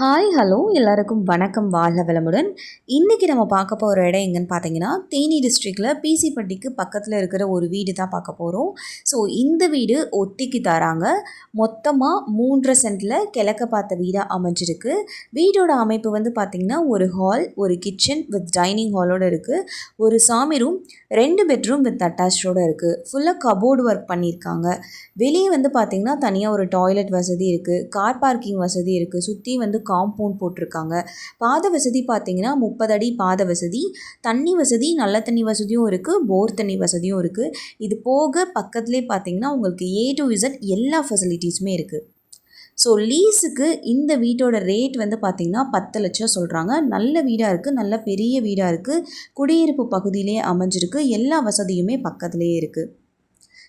Hi hello எல்லாருக்கும் வணக்கம். வாழ்க வளமுடன். இன்றைக்கி நம்ம பார்க்க போகிற இடம் எங்கன்னு பார்த்தீங்கன்னா தேனி டிஸ்ட்ரிக்டில் பிசிப்பட்டிக்கு பக்கத்தில் இருக்கிற ஒரு வீடு தான் பார்க்க போகிறோம் ஸோ இந்த வீடு ஒத்திக்கு தராங்க. மொத்தமாக மூன்றரை சென்டில் கிழக்க பார்த்த வீடாக அமைஞ்சிருக்கு. வீடோட அமைப்பு வந்து பார்த்திங்கன்னா ஒரு ஹால் ஒரு கிச்சன் வித் டைனிங் ஹாலோடு இருக்குது ஒரு சாமி ரூம் ரெண்டு பெட்ரூம் வித் அட்டாச்சோடு இருக்குது ஃபுல்லாக கபோர்டு ஒர்க் பண்ணியிருக்காங்க. வெளியே வந்து பார்த்திங்கன்னா தனியாக ஒரு டாய்லெட் வசதி இருக்குது கார் பார்க்கிங் வசதி இருக்குது சுற்றி வந்து காம்பவுண்ட் போட்டிருக்காங்க. பாத வசதி பார்த்திங்கன்னா முப்பது அடி பாத வசதி தண்ணி வசதி நல்ல தண்ணி வசதியும் இருக்குது போர் தண்ணி வசதியும் இருக்குது இது போக பக்கத்துலேயே பார்த்திங்கன்னா உங்களுக்கு ஏ டு இசட் எல்லா ஃபெசிலிட்டிஸுமே இருக்குது ஸோ லீஸுக்கு இந்த வீட்டோட ரேட் வந்து பார்த்திங்கன்னா பத்து லட்சம் சொல்கிறாங்க நல்ல வீடாக இருக்குது நல்ல பெரிய வீடாக இருக்குது குடியிருப்பு பகுதியிலே அமைஞ்சிருக்கு. எல்லா வசதியுமே பக்கத்துலேயே இருக்குது